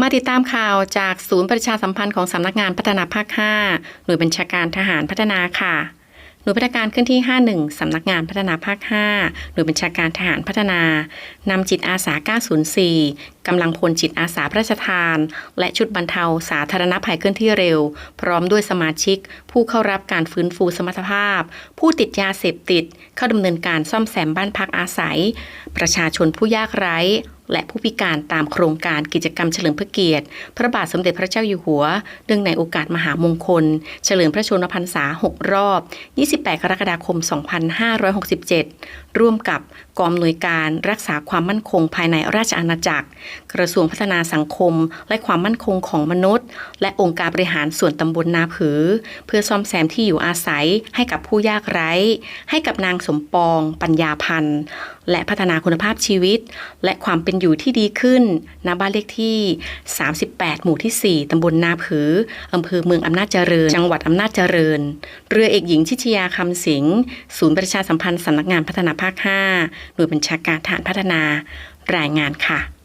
มาติดตามข่าวจากศูนย์ประชาสัมพันธ์ของสำนักงานพัฒนาภาค 5 หน่วยบัญชาการทหารพัฒนาค่ะ หน่วยพัฒนาการขึ้นที่ 51 สำนักงานพัฒนาภาค 5 หน่วยบัญชาการทหารพัฒนา นำจิตอาสา 904 กำลังพลจิตอาสาพระราชทาน และชุดบรรเทาสาธารณภัยเคลื่อนที่เร็ว พร้อมด้วยสมาชิก ผู้เข้ารับการฟื้นฟูสมรรถภาพ ผู้ติดยาเสพติด เข้าดำเนินการซ่อมแซมบ้านพักอาศัย ประชาชนผู้ยากไร้และผู้พิการตามโครงการกิจกรรมเฉลิมพระเกียรติ พระบาทสมเด็จพระเจ้าอยู่หัวเนื่องในโอกาสมหามงคล เฉลิมพระชนมพรรษา 6 รอบ 28 กรกฎาคม 2567 ร่วมกับกองอำนวยการรักษาความมั่นคงภายในราชอาณาจักรกระทรวงพัฒนาสังคม และความมั่นคงของมนุษย์ และองค์การบริหารส่วนตำบลนาผือ เพื่อซ่อมแซมที่อยู่อาศัยให้กับผู้ยากไร้ ให้กับนางสมปอง ปัญญาพันธ์ และพัฒนาคุณภาพชีวิต และความเป็นอยู่ที่ดีขึ้นณบ้านเลขที่ 38 หมู่ที่ 4 ตำบลนาผืออำเภอเมืองอำนาจเจริญ จังหวัดอำนาจเจริญ เรือเอกหญิงชิชยาคำสิงศูนย์ประชาสัมพันธ์สำนักงานพัฒนาภาค 5 หน่วยบัญชาการฐานพัฒนารายงานค่ะ